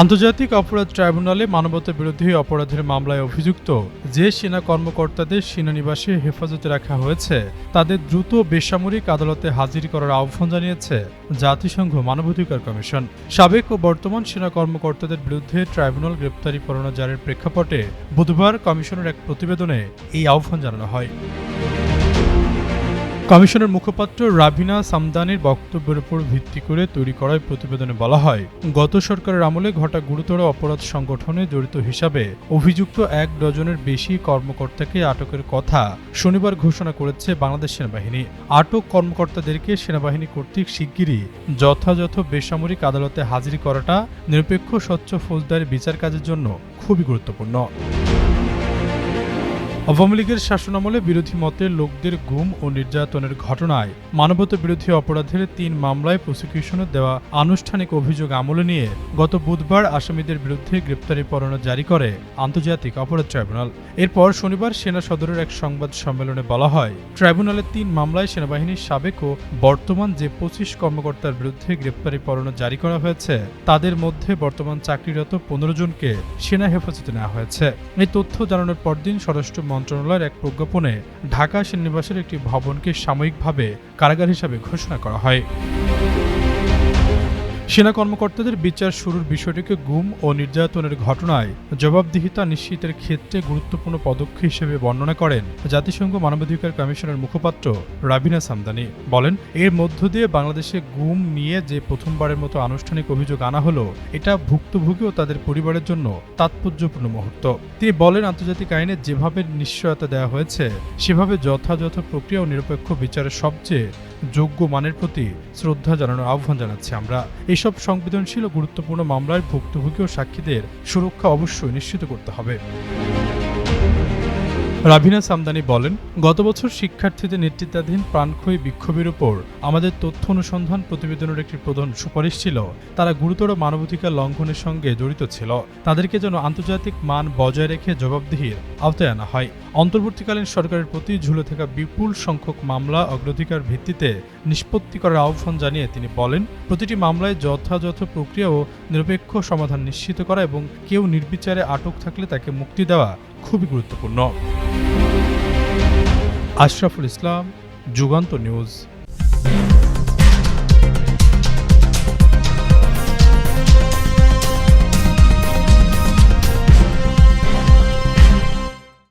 আন্তর্জাতিক অপরাধ ট্রাইব্যুনালে মানবতা বিরোধী অপরাধের মামলায় অভিযুক্ত যে সেনা কর্মকর্তাদের সেনানিবাসে হেফাজতে রাখা হয়েছে, তাদের দ্রুত বেসামরিক আদালতে হাজির করার আহ্বান জানিয়েছে জাতিসংঘ মানবাধিকার কমিশন। সাবেক ও বর্তমান সেনা কর্মকর্তাদের বিরুদ্ধে ট্রাইব্যুনাল গ্রেপ্তারি পরোয়ানা জারির প্রেক্ষাপটে বুধবার কমিশনের এক প্রতিবেদনে এই আহ্বান জানানো হয়। কমিশনের মুখপাত্র রাভিনা সামদানির বক্তব্যের উপর ভিত্তি করে তৈরি করা এই প্রতিবেদনে বলা হয়, গত সরকারের আমলে ঘটা গুরুতর অপরাধ সংগঠনে জড়িত হিসাবে অভিযুক্ত এক ডজনের বেশি কর্মকর্তাকে আটকের কথা শনিবার ঘোষণা করেছে বাংলাদেশ সেনাবাহিনী। আটক কর্মকর্তাদেরকে সেনাবাহিনী কর্তৃক শিগগিরই যথাযথ বেসামরিক আদালতে হাজির করাটা নিরপেক্ষ, স্বচ্ছ ফৌজদারি বিচার কাজের জন্য খুবই গুরুত্বপূর্ণ। আওয়ামী লীগের শাসনামলে বিরোধী মতের লোকদের গুম ও নির্যাতনের ঘটনায় মানবতা বিরোধী অপরাধের তিন মামলায় প্রসিকিউশনের দেওয়া আনুষ্ঠানিক অভিযোগ আমলে নিয়ে গত বুধবার আসামিদের বিরুদ্ধে গ্রেপ্তারি পরোয়ানা জারি করে আন্তর্জাতিক অপরাধ ট্রাইব্যুনাল। এরপর শনিবার সেনা সদরের এক সংবাদ সম্মেলনে বলা হয়, ট্রাইব্যুনালের তিন মামলায় সেনাবাহিনীর সাবেক ও বর্তমান যে পঁচিশ কর্মকর্তার বিরুদ্ধে গ্রেপ্তারি পরোয়ানা জারি করা হয়েছে, তাদের মধ্যে বর্তমান চাকরিরত পনেরো জনকে সেনা হেফাজতে নেওয়া হয়েছে। এই তথ্য জানানোর পরদিন স্বরাষ্ট্র মন্ত্রণালয়ের এক প্রজ্ঞাপনে ঢাকা সেনানিবাসের একটি ভবনকে সাময়িকভাবে কারাগার হিসাবে ঘোষণা করা হয়। সেনা কর্মকর্তাদের বিচার শুরুর বিষয়টিকে গুম ও নির্যাতনের ঘটনায় জবাবদিহিতা নিশ্চিতের ক্ষেত্রে গুরুত্বপূর্ণ পদক্ষেপ হিসেবে বর্ণনা করেন জাতিসংঘ মানবাধিকার কমিশনের মুখপাত্র রাবিনা সামদানি। বলেন, এর মধ্য দিয়ে বাংলাদেশে গুম নিয়ে যে প্রথমবারের মতো আনুষ্ঠানিক অভিযোগ আনা হলো, এটা ভুক্তভোগী ও তাদের পরিবারের জন্য তাৎপর্যপূর্ণ মুহূর্ত। তিনি বলেন, আন্তর্জাতিক আইনে যেভাবে নিশ্চয়তা দেওয়া হয়েছে, সেভাবে যথাযথ প্রক্রিয়া ও নিরপেক্ষ বিচারের সবচেয়ে যোগ্য মানের প্রতি শ্রদ্ধা জানানোর আহ্বান জানাচ্ছি আমরা। এসব সংবেদনশীল ও গুরুত্বপূর্ণ মামলায় ভুক্তভোগী ও সাক্ষীদের সুরক্ষা অবশ্যই নিশ্চিত করতে হবে। রাভিনা সামদানি বলেন, গত বছর শিক্ষার্থীদের নেতৃত্বাধীন প্রাণক্ষয়ী বিক্ষোভের উপর আমাদের তথ্য অনুসন্ধান প্রতিবেদনের একটি প্রধান সুপারিশ ছিল। তারা গুরুতর মানবাধিকার লঙ্ঘনের সঙ্গে জড়িত ছিল। তাদেরকে যেন আন্তর্জাতিক মান বজায় রেখে জবাবদিহির আওতায় আনা হয়। অন্তর্বর্তীকালীন সরকারের প্রতি ঝুলে থাকা বিপুল সংখ্যক মামলা অগ্রাধিকার ভিত্তিতে নিষ্পত্তি করার আহ্বান জানিয়ে তিনি বলেন, প্রতিটি মামলায় যথাযথ প্রক্রিয়া ও নিরপেক্ষ সমাধান নিশ্চিত করা এবং কেউ নির্বিচারে আটক থাকলে তাকে মুক্তি দেওয়া খুবই গুরুত্বপূর্ণ। আশরাফুল ইসলাম যুগান্ত নিউজ।